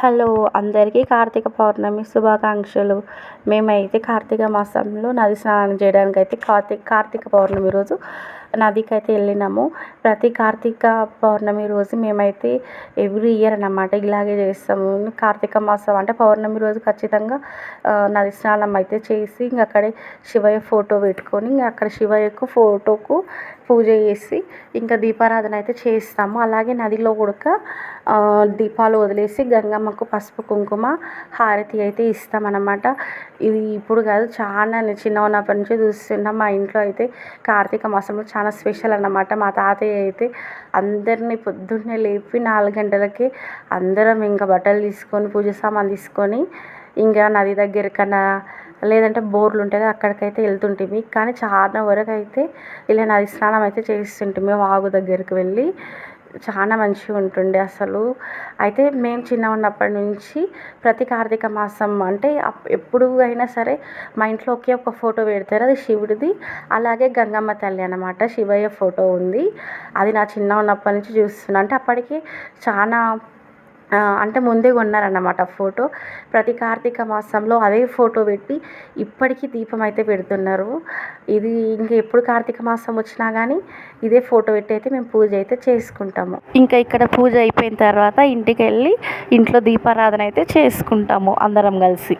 Hello అందరికీ కార్తీక పౌర్ణమి శుభాకాంక్షలు. మేమైతే కార్తీక మాసంలో నది స్నానం చేయడానికి అయితే కార్తీక కార్తీక పౌర్ణమి రోజు నదికి అయితే వెళ్ళినాము. ప్రతి కార్తీక పౌర్ణమి రోజు మేమైతే ఎవ్రీ ఇయర్ అన్నమాట ఇలాగే చేస్తాము. కార్తీక మాసం అంటే పౌర్ణమి రోజు ఖచ్చితంగా నది స్నానం అయితే చేసి ఇంక అక్కడే శివయ్య ఫోటో పెట్టుకొని ఇంక అక్కడ శివయ్యకు ఫోటోకు పూజ చేసి ఇంకా దీపారాధన అయితే చేస్తాము. అలాగే నదిలో కూడా దీపాలు వదిలేసి గంగమ్మకు పసుపు కుంకుమ హారతి అయితే ఇస్తామన్నమాట. ఇది ఇప్పుడు కాదు చాలా చిన్నగా ఉన్నప్పటి నుంచి చూస్తున్నాం మా ఇంట్లో అయితే కార్తీక మాసంలో చాలా స్పెషల్ అన్నమాట. మా తాతయ్య అయితే అందరినీ పొద్దున్నే లేపి నాలుగు గంటలకి అందరం ఇంకా బట్టలు తీసుకొని పూజ సామాన్ తీసుకొని ఇంకా నది దగ్గరికన్నా లేదంటే బోర్లు ఉంటాయి కదా అక్కడికైతే వెళ్తుంటిమి. కానీ చాలా వరకు అయితే ఇలా నది స్నానం అయితే చేస్తుంటిమి వాగు దగ్గరికి వెళ్ళి. చాలా మంచిగా ఉంటుండే అసలు. అయితే మేము చిన్నగా ఉన్నప్పటి నుంచి ప్రతి కార్తీక మాసం అంటే ఎప్పుడు అయినా సరే మా ఇంట్లో ఒకే ఒక ఫోటో పెడతారు అది శివుడిది. అలాగే గంగమ్మ తల్లి అనమాట శివయ్య ఫోటో ఉంది. అది నా చిన్నగా ఉన్నప్పటి నుంచి చూస్తున్నా. అంటే అప్పటికి చాలా అంటే ముందే కొన్నారన్నమాట ఫోటో. ప్రతి కార్తీక మాసంలో అదే ఫోటో పెట్టి ఇప్పటికీ దీపం అయితే పెడుతున్నారు. ఇది ఇంకా ఎప్పుడు కార్తీక మాసం వచ్చినా కానీ ఇదే ఫోటో పెట్టి అయితే మేము పూజ అయితే చేసుకుంటాము. ఇంకా ఇక్కడ పూజ అయిపోయిన తర్వాత ఇంటికి వెళ్ళి ఇంట్లో దీపారాధన అయితే చేసుకుంటాము అందరం కలిసి.